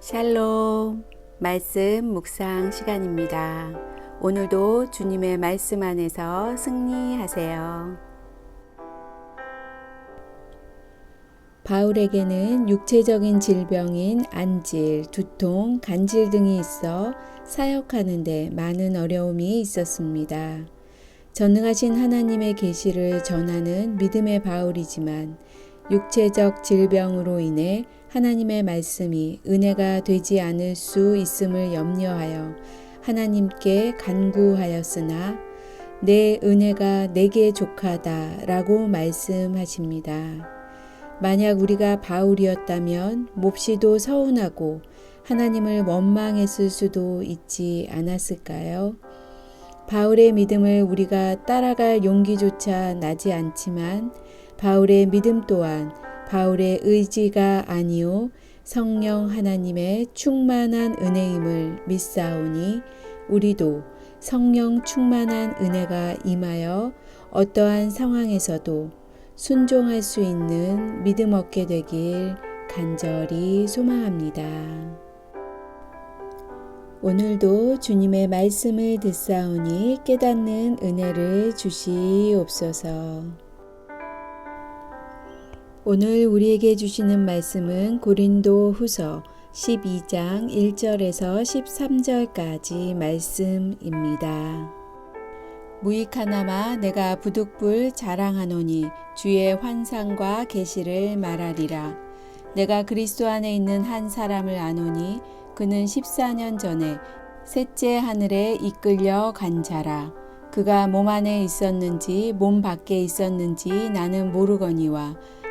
샬롬 말씀 묵상 시간입니다. 오늘도 주님의 말씀 안에서 승리하세요. 바울에게는 육체적인 질병인 안질, 두통, 간질 등이 있어 사역하는데 많은 어려움이 있었습니다. 전능하신 하나님의 계시를 전하는 믿음의 바울이지만 육체적 질병으로 인해 하나님의 말씀이 은혜가 되지 않을 수 있음을 염려하여 하나님께 간구하였으나 내 은혜가 내게 족하다 라고 말씀하십니다. 만약 우리가 바울이었다면 몹시도 서운하고 하나님을 원망했을 수도 있지 않았을까요? 바울의 믿음을 우리가 따라갈 용기조차 나지 않지만 바울의 믿음 또한 바울의 의지가 아니요 성령 하나님의 충만한 은혜임을 믿사오니 우리도 성령 충만한 은혜가 임하여 어떠한 상황에서도 순종할 수 있는 믿음 얻게 되길 간절히 소망합니다. 오늘도 주님의 말씀을 듣사오니 깨닫는 은혜를 주시옵소서. 오늘 우리에게 주시는 말씀은 고린도 후서 12장 1절에서 13절까지 말씀입니다. 무익하나마 내가 부득불 자랑하노니 주의 환상과 계시를 말하리라. 내가 그리스도 안에 있는 한 사람을 아노니 그는 14년 전에 셋째 하늘에 이끌려 간 자라. 그가 몸 안에 있었는지 몸 밖에 있었는지 나는 모르거니와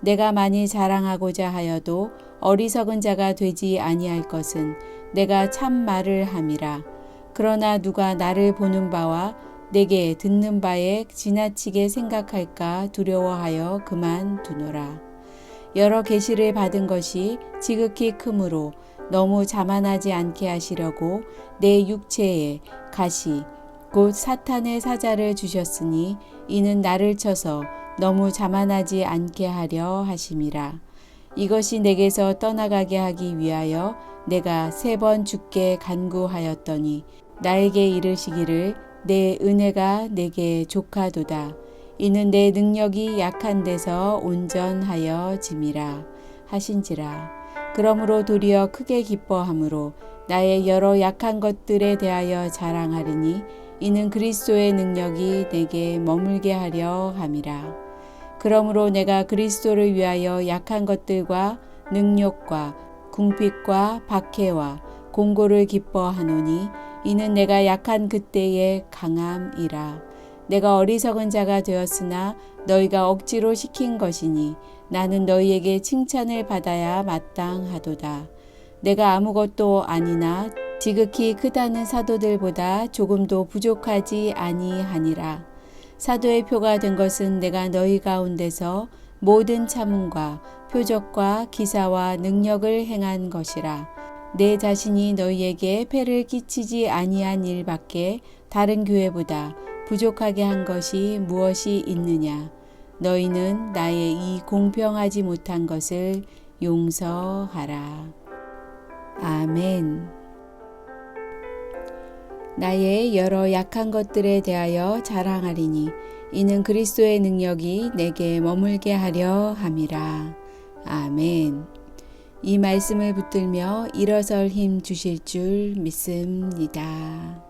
내가 많이 자랑하고자 하여도 어리석은 자가 되지 아니할 것은 내가 참 말을 함이라. 그러나 누가 나를 보는 바와 내게 듣는 바에 지나치게 생각할까 두려워하여 그만두노라. 여러 계시를 받은 것이 지극히 크므로 너무 자만하지 않게 하시려고 내 육체에 가시 곧 사탄의 사자를 주셨으니 이는 나를 쳐서 너무 자만하지 않게 하려 하심이라. 이것이 내게서 떠나가게 하기 위하여 내가 세 번 죽게 간구하였더니 나에게 이르시기를 내 은혜가 내게 족하도다. 이는 내 능력이 약한 데서 온전하여 짐이라 하신지라. 그러므로 도리어 크게 기뻐함으로 나의 여러 약한 것들에 대하여 자랑하리니 이는 그리스도의 능력이 내게 머물게 하려 함이라. 그러므로 내가 그리스도를 위하여 약한 것들과 능력과 궁핍과 박해와 공고를 기뻐하노니 이는 내가 약한 그때의 강함이라. 내가 어리석은 자가 되었으나 너희가 억지로 시킨 것이니 나는 너희에게 칭찬을 받아야 마땅하도다. 내가 아무것도 아니나 지극히 크다는 사도들보다 조금도 부족하지 아니하니라. 사도의 표가 된 것은 내가 너희 가운데서 모든 참음과 표적과 기사와 능력을 행한 것이라. 내 자신이 너희에게 폐를 끼치지 아니한 일밖에 다른 교회보다 부족하게 한 것이 무엇이 있느냐? 너희는 나의 이 공평하지 못한 것을 용서하라. 아멘. 나의 여러 약한 것들에 대하여 자랑하리니 이는 그리스도의 능력이 내게 머물게 하려 함이라. 아멘. 이 말씀을 붙들며 일어설 힘 주실 줄 믿습니다.